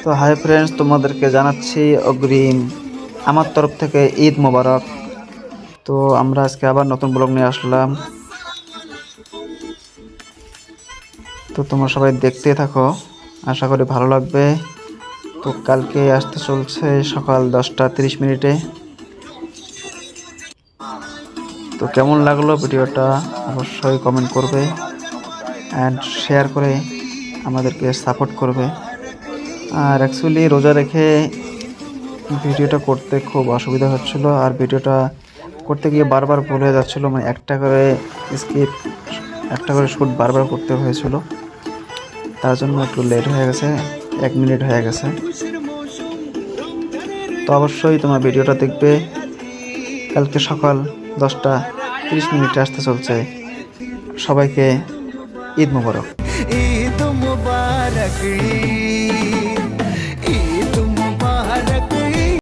তো hi friends, তোমাদেরকে জানাচ্ছি অগ্রিম আমার তরফ থেকে ঈদ মোবারক। তো আমরা আজকে আবার নতুন ব্লগ নিয়ে আসলাম। তো তোমরা সবাই দেখতে থাকো, আশা করি ভালো লাগবে। তো কালকে আসতে চলছে সকাল দশটা তিরিশ মিনিটে। তো কেমন লাগল ভিডিওটা অবশ্যই কমেন্ট করবে অ্যান্ড শেয়ার করে আমাদেরকে সাপোর্ট করবে। আর অ্যাকচুয়ালি রোজা রেখে ভিডিওটা করতে খুব অসুবিধা হচ্ছিল, আর ভিডিওটা করতে গিয়ে বারবার ভুল হয়ে যাচ্ছিল মানে একটা করে স্কিপ একটা করে শ্যুট বারবার করতে হয়েছিল। তার জন্য একটু লেট হয়ে গেছে, এক মিনিট হয়ে গেছে। তো অবশ্যই তোমার ভিডিওটা দেখবে। কালকে সকাল দশটা তিরিশ মিনিটে আসতে চলছে। সবাইকে ঈদ মুবারক। ঈদ মুবারক